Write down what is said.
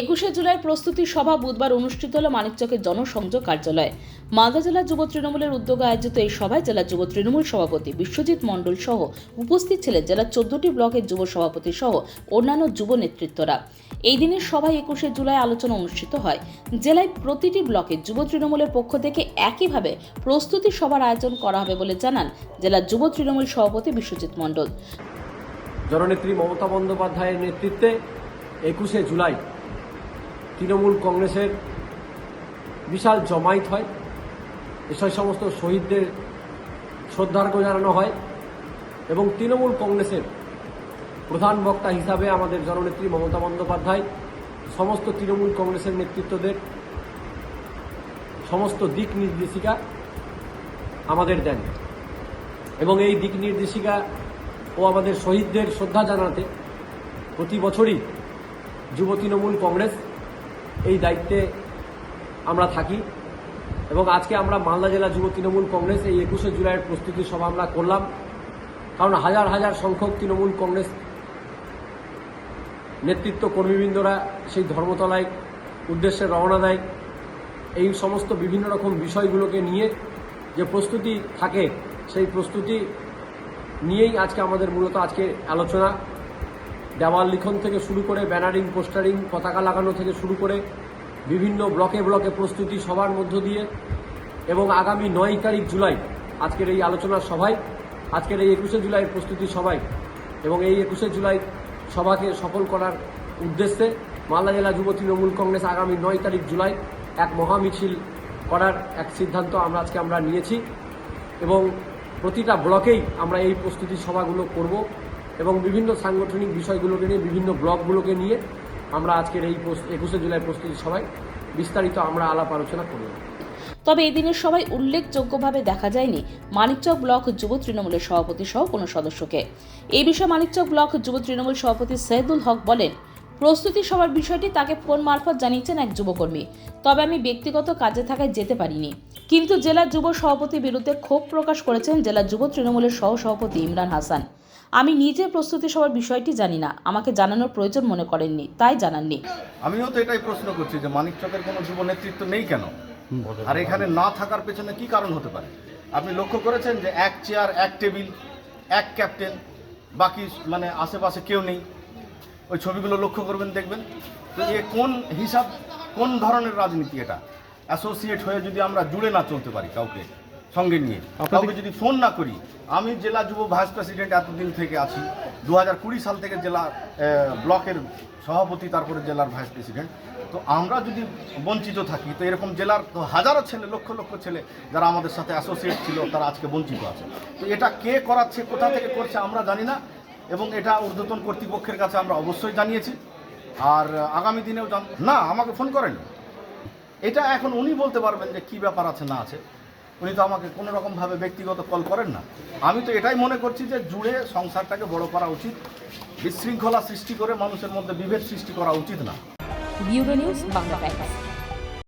একুশে জুলাই প্রস্তুতি সভা বুধবার অনুষ্ঠিত হল মানিকচকের জনসংযোগ কার্যালয়ে। মালদা জেলা যুব তৃণমূলের উদ্যোগে আয়োজিত এই সভায় জেলা যুব তৃণমূল সভাপতি বিশ্বজিৎ মণ্ডল সহ উপস্থিত ছিলেন জেলার চোদ্দটি ব্লকের যুব সভাপতি সহ অন্যান্য যুব নেতৃত্বরা। এই দিনের সভায় একুশে জুলাই আলোচনা অনুষ্ঠিত হয়। জেলায় প্রতিটি ব্লকে যুব তৃণমূলের পক্ষ থেকে একইভাবে প্রস্তুতি সভার আয়োজন করা হবে বলে জানান জেলার যুব তৃণমূল সভাপতি বিশ্বজিৎ মণ্ডল। জননেত্রী মমতা বন্দ্যোপাধ্যায়ের নেতৃত্বে একুশে জুলাই তৃণমূল কংগ্রেসের বিশাল জমায়েত হয়। এসব সমস্ত শহীদদের শ্রদ্ধার্ঘ্য জানানো হয় এবং তৃণমূল কংগ্রেসের প্রধান বক্তা হিসাবে আমাদের জননেত্রী মমতা বন্দ্যোপাধ্যায়, সমস্ত তৃণমূল কংগ্রেসের নেতৃত্বদের সমস্ত দিক নির্দেশিকা আমাদের দেন এবং এই দিক নির্দেশিকা ও আমাদের শহীদদের শ্রদ্ধা জানাতে প্রতি বছরই যুব তৃণমূল কংগ্রেস এই দায়িত্বে আমরা থাকি। এবং আজকে আমরা মালদা জেলা যুব তৃণমূল কংগ্রেস এই একুশে জুলাইয়ের প্রস্তুতি সভা আমরা করলাম। কারণ হাজার হাজার সংখ্যক তৃণমূল কংগ্রেস নেতৃত্ব কর্মীবৃন্দরা সেই ধর্মতলায় উদ্দেশ্যে রওনা দেয়। এই সমস্ত বিভিন্ন রকম বিষয়গুলোকে নিয়ে যে প্রস্তুতি থাকে, সেই প্রস্তুতি নিয়েই আজকে আমাদের মূলত আজকে আলোচনা। দেওয়াল লিখন থেকে শুরু করে ব্যানারিং, পোস্টারিং, পতাকা লাগানো থেকে শুরু করে বিভিন্ন ব্লকে ব্লকে প্রস্তুতি সবার মধ্য দিয়ে এবং আগামী নয় তারিখ জুলাই, আজকের এই আলোচনা সভায়, আজকের এই একুশে জুলাই প্রস্তুতি সভায় এবং এই একুশে জুলাই সভাকে সফল করার উদ্দেশ্যে মালদা জেলা যুব তৃণমূল কংগ্রেস আগামী নয় তারিখ জুলাই এক মহামিছিল করার এক সিদ্ধান্ত আমরা আজকে আমরা নিয়েছি এবং প্রতিটা ব্লকেই আমরা এই প্রস্তুতি সভাগুলো করব। এবং বিভিন্ন সাংগঠনিক বিষয়গুলোকে নিয়ে, বিভিন্ন ব্লকগুলোকে নিয়ে আমরা আজকের এই একুশে জুলাই প্রস্তুতি সবাই বিস্তারিত আমরা আলাপ আলোচনা করব। তবে এদিনের দিনের সভায় উল্লেখযোগ্যভাবে দেখা যায়নি মানিকচক ব্লক যুব তৃণমূলের সভাপতি সহ কোনো সদস্যকে। এই বিষয়ে মানিকচক ব্লক যুব তৃণমূল সভাপতি সৈয়দুল হক বলেন প্রস্তুতি সভার বিষয়টি তাকে ফোন মারফত জানিয়েছেন এক যুবকর্মী। তবে আমি ব্যক্তিগত কাজে থাকায় যেতে পারিনি। কিন্তু জেলার যুব সভাপতির বিরুদ্ধে ক্ষোভ প্রকাশ করেছেন জেলা যুব তৃণমূলের সহ সভাপতি ইমরান হাসান। আমি নিজে প্রস্তুতি সভার বিষয়টি জানি না। আমাকে জানানোর প্রয়োজন মনে করেননি, তাই জানাননি। আমিও তো এটাই প্রশ্ন করছি যে মানিক চকের কোনো যুব নেতৃত্ব নেই কেন? আর এখানে না থাকার পেছনে কি কারণ হতে পারে? আপনি লক্ষ্য করেছেন যে এক চেয়ার, এক টেবিল, এক ক্যাপ্টেন, বাকি মানে আশেপাশে কেউ নেই। ওই ছবিগুলো লক্ষ্য করবেন দেখবেন তো এ কোন হিসাব কোন ধরনের রাজনীতি এটা? অ্যাসোসিয়েট হয়ে যদি আমরা জুড়ে না চলতে পারি কাউকে সঙ্গে নিয়ে কাউকে যদি ফোন না করি আমি জেলা যুব ভাইস প্রেসিডেন্ট এতদিন থেকে আছি দু হাজার কুড়ি সাল থেকে জেলা ব্লকের সভাপতি তারপরে জেলার ভাইস প্রেসিডেন্ট তো আমরা যদি বঞ্চিত থাকি তো এরকম জেলার তো হাজারো ছেলে লক্ষ লক্ষ ছেলে যারা আমাদের সাথে অ্যাসোসিয়েট ছিল তারা আজকে বঞ্চিত আছে। তো এটা কে করাচ্ছে কোথা থেকে করছে আমরা জানি না এবং এটা ঊর্ধ্বতন কর্তৃপক্ষের কাছে আমরা অবশ্যই জানিয়েছি। আর আগামী দিনেও জান না, আমাকে ফোন করেন। এটা এখন উনি বলতে পারবেন যে কি ব্যাপার আছে, না আছে। উনি তো আমাকে কোনো রকমভাবে ব্যক্তিগত কল করেন না। আমি তো এটাই মনে করছি যে জুড়ে সংসারটাকে বড় করা উচিত। বিশৃঙ্খলা সৃষ্টি করে মানুষের মধ্যে বিভেদ সৃষ্টি করা উচিত না। নিউজ, বাংলা